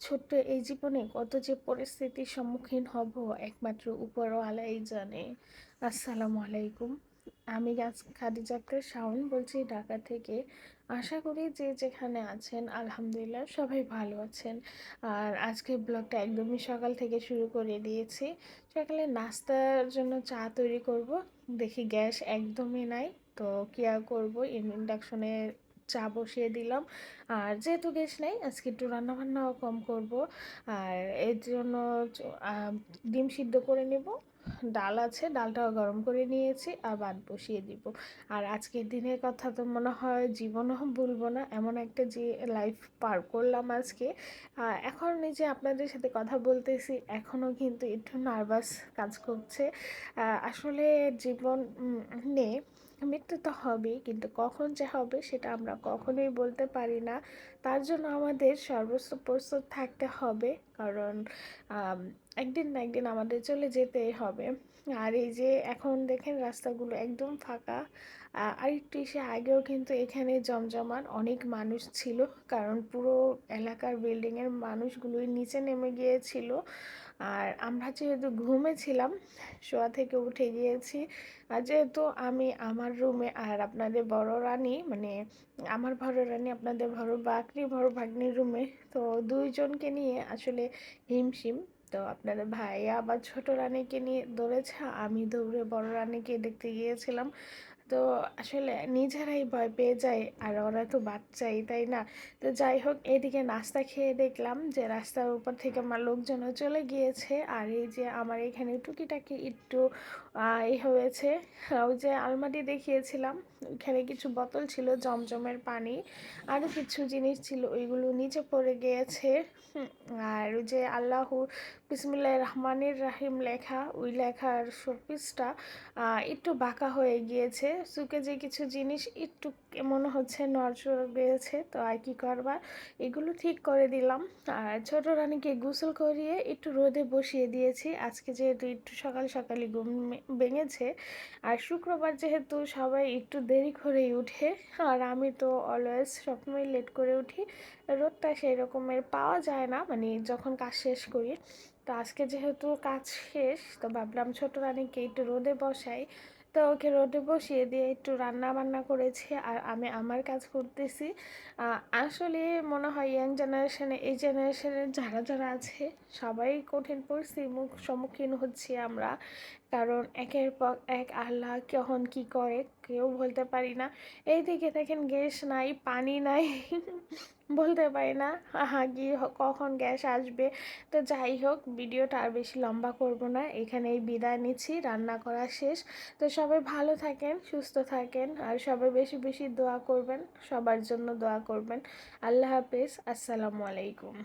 ছোট্ট এই জীবনে কত যে পরিস্থিতির সম্মুখীন হব একমাত্র উপরওয়ালাই জানে। আসসালামু আলাইকুম। আমি গাছ খাদিজা আক্তার শাওন বলছি ঢাকা থেকে। আশা করি যে যেখানে আছেন, আলহামদুলিল্লাহ সবাই ভালো আছেন। আর আজকে ব্লগটা একদমই সকাল থেকে শুরু করে দিয়েছি। সকালে নাস্তার জন্য চা তৈরি করব। দেখি গ্যাস একদমই নাই, তো কি আর করব? ইন্ডাকশনের চা বসিয়ে দিলাম। আর যেহেতু গ্যাস নেই, আজকে একটু রান্নাবান্নাও কম করব। আর এর জন্য ডিম সিদ্ধ করে নেব। ডাল আছে, ডালটাও গরম করে নিয়েছি আর ভাত বসিয়ে দিব। আর আজকের দিনের কথা তো মনে হয় জীবনও ভুলবো না, এমন একটা যে লাইফ পার করলাম আজকে। এখন এই যে আপনাদের সাথে কথা বলতেছি, এখনও কিন্তু একটু নার্ভাস কাজ করছে। আসলে জীবন নে মৃত্যু তো হবেই, কিন্তু কখন যে হবে সেটা আমরা কখনোই বলতে পারি না। তার জন্য আমাদের সর্বোচ্চ প্রস্তুত থাকতে হবে, কারণ একদিন না একদিন আমাদের চলে যেতেই হবে। আর এই যে এখন দেখেন রাস্তাগুলো একদম ফাঁকা। আর একটু এসে আগেও কিন্তু এখানে জমজমান অনেক মানুষ ছিল, কারণ পুরো এলাকার বিল্ডিংয়ের মানুষগুলোই নিচে নেমে গিয়েছিল। আর আমরা যেহেতু ঘুমেছিলাম শোয়া থেকে উঠে গিয়েছি। আর যেহেতু আমি আমার রুমে আর আপনাদের বড় রানী মানে আমার বড় রানী, আপনাদের বড় বাকরি বড় ভাগ্নির রুমে তো দুইজনকে নিয়ে আসলে হিমশিম তো আপনার ভাইয়া আবার ছোট রানীকে নিয়ে দৌড়েছে আমি দৌড়ে বড় রানীকে দেখতে গিয়েছিলাম। তো আসলে নিজেরাই ভয় পেয়ে যায় আর ওরা তো বাচ্চাই, তাই না? তো যাই হোক, এদিকে নাস্তা খেয়ে দেখলাম যে রাস্তার উপর থেকে আমার লোকজনও চলে গিয়েছে। আর এই যে আমার এখানে টুকিটাকি একটু এই হয়েছে, ওই যে আলমারি দেখিয়েছিলাম, ওইখানে কিছু বোতল ছিল, জমজমের পানি আরও কিছু জিনিস ছিল, ওইগুলো নিচে পড়ে গিয়েছে। আর ওই যে আল্লাহ বিসমুল্লাহ রহমানের রাহিম লেখা, ওই লেখার শোপিসটা একটু বাঁকা হয়ে গিয়েছে। সুকে যে কিছু জিনিস একটু মনে হচ্ছে, নড়চড় বেড়েছে তো আর কি করবার এগুলো ঠিক করে দিলাম। আর ছোটো রানীকে গোসল করিয়ে একটু রোদে বসিয়ে দিয়েছি। আজকে যেহেতু একটু সকাল সকালে ঘুম ভেঙেছে, আর শুক্রবার যেহেতু সবাই একটু দেরি করেই উঠে, আর আমি তো অলওয়েজ সবসময় লেট করে উঠি, রোদটা সেই রকমের পাওয়া যায় না মানে যখন কাজ শেষ করি। তো আজকে যেহেতু কাজ শেষ, তো ভাবলাম ছোটো রানীকে একটু রোদে বসাই। তো ওকে রোদে বসিয়ে দিয়ে একটু রান্না বান্না করেছি আর আমি আমার কাজ করতেছি। আসলে মনে হয় ইয়াং জেনারেশনে এই জেনারেশনের যারা যারা আছে, সবাই কঠিন পরিস্থিতির মুখ সম্মুখীন হচ্ছি আমরা। কারণ একের পর এক আল্লাহ কখন কি করে কেউ বলতে পারি না। এই দিকে দেখেন গ্যাস নাই, পানি নাই, বলতে পারি না হা গিয়ে কখন গ্যাস আসবে। তো যাই হোক, ভিডিওটা আর বেশি লম্বা করব না, এখানেই বিদায় নিচ্ছি, রান্না করা শেষ। তো সবাই ভালো থাকেন, সুস্থ থাকেন, আর সবাই বেশি বেশি দোয়া করবেন, সবার জন্য দোয়া করবেন। আল্লাহ হাফেজ, আসসালামু আলাইকুম।